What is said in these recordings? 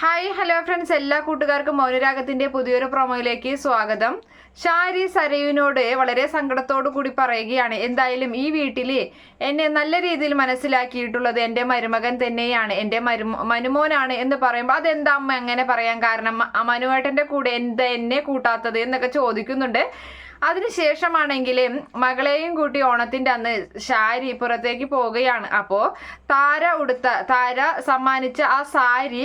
Hi hello friends എല്ലാ കൂട്ടുകാർക്കും മൗനരാഗത്തിന്റെ പുതിയൊരു പ്രൊമോയിലേക്ക് സ്വാഗതം. ഷാരി സരയുവിനോട് വളരെ സങ്കടത്തോടു കൂടി പറയുകയാണ് എന്തായാലും ഈ വീട്ടിൽ എന്നെ നല്ല രീതിയിൽ മനസ്സിലാക്കിയിട്ടുള്ളത് എന്റെ മരുമകൻ തന്നെയാണ് എന്റെ മരു മനുമോനാണ് എന്ന് പറയുമ്പോൾ അതെന്താ അമ്മ അങ്ങനെ പറയാൻ കാരണം? മനുവേട്ടന്റെ കൂടെ എന്താ എന്നെ കൂട്ടാത്തത് എന്നൊക്കെ ചോദിക്കുന്നുണ്ട്. അതിനുശേഷമാണെങ്കിൽ മകളെയും കൂട്ടി ഓണത്തിന്റെ അന്ന് സാരി പുറത്തേക്ക് പോവുകയാണ്. അപ്പോൾ താര ഉടുത്ത താര സമ്മാനിച്ച ആ സാരി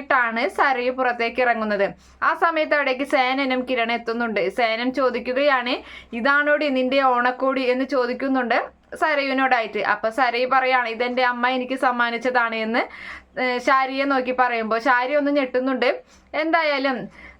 ഉടുത്തിട്ടാണ് സരയു പുറത്തേക്ക് ഇറങ്ങുന്നത്. ആ സമയത്ത് അവിടേക്ക് സേനനും കിരൺ എത്തുന്നുണ്ട്. സേനൻ ചോദിക്കുകയാണ് ഇതാണോടി നിന്റെ ഓണക്കോടി? എന്ന് ചോദിക്കുന്നുണ്ട്. സരയുവിനോടായിട്ട്. അപ്പൊ സരയു പറയാണ് ഇതെന്റെ അമ്മ എനിക്ക് സമ്മാനിച്ചതാണ് എന്ന് ഷാരിയെ നോക്കി പറയുമ്പോൾ ശാരി ഒന്ന് ഞെട്ടുന്നുണ്ട്. എന്തായാലും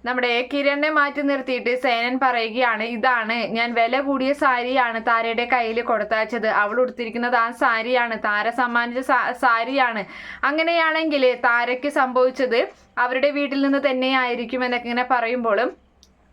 നമ്മുടെ കിരണിനെ മാറ്റി നിർത്തിയിട്ട് സേനൻ പറയുകയാണ് ഇതാണ് ഞാൻ വില കൂടിയ സാരിയാണ് താരയുടെ കയ്യിൽ കൊടുത്തയച്ചത്. അവൾ ഉടുത്തിരിക്കുന്നത് ആ സാരിയാണ് താര സമ്മാനിച്ച സാരിയാണ്. അങ്ങനെയാണെങ്കിൽ താരയ്ക്ക് സംഭവിച്ചത് അവരുടെ വീട്ടിൽ നിന്ന് തന്നെയായിരിക്കും എന്നൊക്കെ ഇങ്ങനെ പറയുമ്പോഴും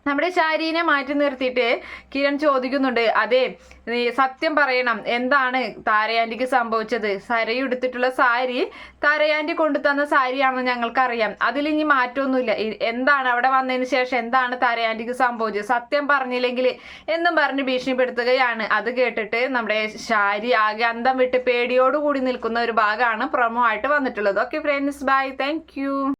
നമ്മുടെ ശാരീനെ മാറ്റി നിർത്തിയിട്ട് കിരൺ ചോദിക്കുന്നുണ്ട് അതെ നീ സത്യം പറയണം. എന്താണ് താരയാന്റിക്ക് സംഭവിച്ചത്? സരയു എടുത്തിട്ടുള്ള സാരി താരയാന്റി കൊണ്ടു തന്ന സാരിയാണെന്ന് ഞങ്ങൾക്കറിയാം അതിലിനി മാറ്റമൊന്നുമില്ല. എന്താണ് അവിടെ വന്നതിന് ശേഷം എന്താണ് താരയാന്റിക്ക് സംഭവിച്ചത്? സത്യം പറഞ്ഞില്ലെങ്കിൽ എന്നും പറഞ്ഞ് ഭീഷണിപ്പെടുത്തുകയാണ്. അത് കേട്ടിട്ട് നമ്മുടെ ശാരി ആകെ അന്തം വിട്ട് പേടിയോടുകൂടി നിൽക്കുന്ന ഒരു ഭാഗമാണ് പ്രൊമോ ആയിട്ട് വന്നിട്ടുള്ളത്. Okay friends bye thank